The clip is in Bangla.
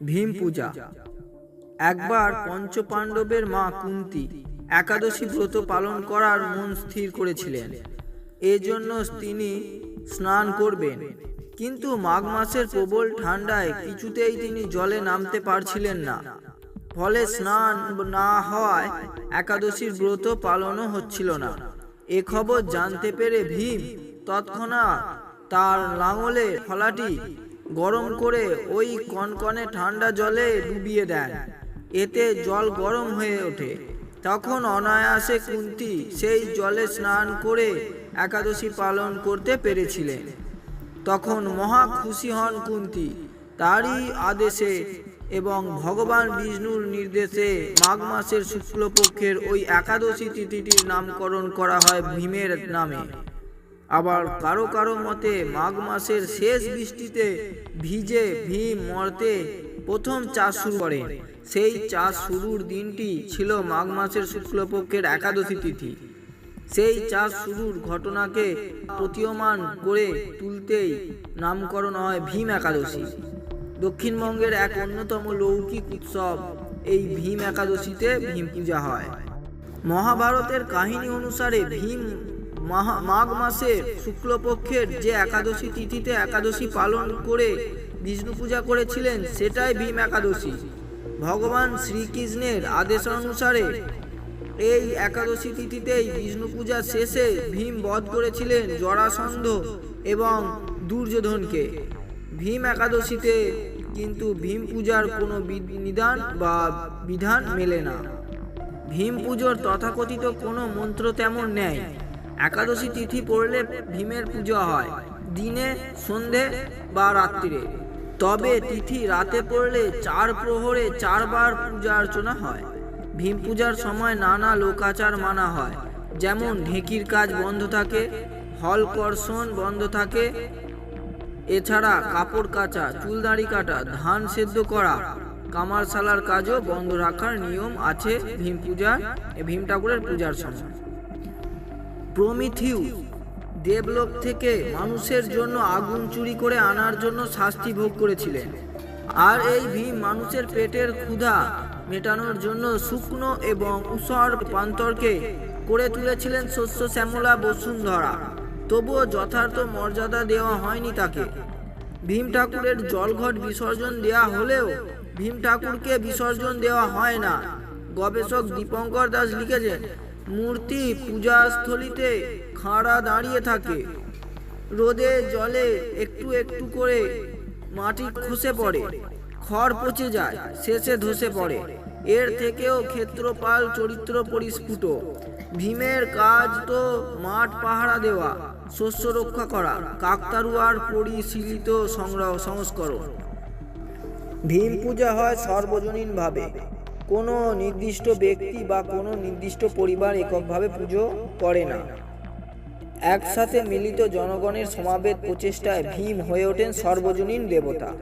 ভীম পূজা। একবার পঞ্চপাণ্ডবের মা কুন্তি একাদশী ব্রত পালন করার মন স্থির করেছিলেন। এজন্য তিনি স্নান করবেন। কিন্তু মাঘ মাসের প্রবল ঠান্ডায় কিছুতেই তিনি জলে নামতে পারছিলেন না। ফলে স্নান না হওয়ায় একাদশীর ব্রত পালনও হচ্ছিল না। এ খবর জানতে পেরে ভীম তৎক্ষণাৎ তার লাঙলে ফলাটি গরম করে ওই কনকনে ঠান্ডা জলে ডুবিয়ে দেন এতে জল গরম হয়ে ওঠে। তখন অনায়াসে কুন্তি সেই জলে স্নান করে একাদশী পালন করতে পেরেছিলেন। তখন মহা খুশি হন কুন্তি। তারই আদেশে এবং ভগবান বিষ্ণুর নির্দেশে মাঘ মাসের শুক্লপক্ষের ওই একাদশী তিথিটির নামকরণ করা হয় ভীমের নামে। আবার কারও কারও মতে মাঘ মাসের শেষ বৃষ্টিতে ভিজে ভীম মর্তে প্রথম চাষ শুরু করে। সেই চাষ শুরুর দিনটি ছিল মাঘ মাসের শুক্লপক্ষের একাদশী তিথি। সেই চাষ শুরুর ঘটনাকে প্রতীয়মান করে তুলতেই নামকরণ হয় ভীম একাদশী। দক্ষিণবঙ্গের এক অন্যতম লৌকিক উৎসব এই ভীম একাদশীতে ভীম পূজা হয়। মহাভারতের কাহিনী অনুসারে ভীম মাঘ মাসে শুক্লপক্ষের যে একাদশী তিথিতে একাদশী পালন করে বিষ্ণু পূজা করেছিলেন, সেটাই ভীম একাদশী। ভগবান শ্রীকৃষ্ণের আদেশ অনুসারে এই একাদশী তিথিতেই বিষ্ণু পূজা শেষে ভীম বধ করেছিলেন জরাসন্ধ এবং দুর্যোধনকে। ভীম একাদশীতে কিন্তু ভীম পূজার কোনো নিদান বা বিধান মেলে না। ভীম পুজোর তথাকথিত কোনো মন্ত্র তেমন নেই। একাদশী তিথি পড়লে ভীমের পুজো হয়, দিনে, সন্ধে বা রাত্রিরে। তবে তিথি রাতে পড়লে চার প্রহরে চারবার পূজা অর্চনা হয়। ভীম পূজার সময় নানা লোকাচার মানা হয়, যেমন ঢেঁকির কাজ বন্ধ থাকে, হল কর্ষণ বন্ধ থাকে, এছাড়া কাপড় কাচা, চুলদাড়ি কাটা, ধান সেদ্ধ করা, কামারশালার কাজও বন্ধ রাখার নিয়ম আছে ভীম পূজার, ভীম ঠাকুরের পূজার সময়। প্রমিথিউ দেবলোক থেকে মানুষের জন্য আগুন চুরি করে আনার জন্য শাস্তি ভোগ করেছিলেন। আর এই ভীম মানুষের পেটের ক্ষুধা মেটানোর জন্য শুকনো এবং উষর প্রান্তরকে করে তুলেছিলেন শস্য শ্যামলা বসুন্ধরা। তবুও যথার্থ মর্যাদা দেওয়া হয়নি তাকে। ভীম ঠাকুরের জলঘট বিসর্জন দেওয়া হলেও ভীম ঠাকুরকে বিসর্জন দেওয়া হয় না। গবেষক দীপঙ্কর দাস লিখেছেন মূর্তি পূজাস্থলিতে খাড়া দাঁড়িয়ে থাকে। রোদে জলে একটু একটু করে মাটি খসে পড়ে। খড় পচে যায়, শেষে ধসে পড়ে। এর থেকেও ক্ষেত্রপাল চরিত্র পরিস্ফুট। ভীমের কাজ তো মাঠ পাহারা দেওয়া, শস্য রক্ষা করা, কাকতারুয়ার পরিশীলিত সংগ্রহ সংস্করণ ভীম পূজা হয় সর্বজনীনভাবে কোনো নির্দিষ্ট ব্যক্তি বা কোনো নির্দিষ্ট পরিবার এককভাবে পুজো করে না। একসাথে মিলিত জনগণের সমাবেত প্রচেষ্টায় ভীম হয়ে ওঠেন সর্বজনীন দেবতা।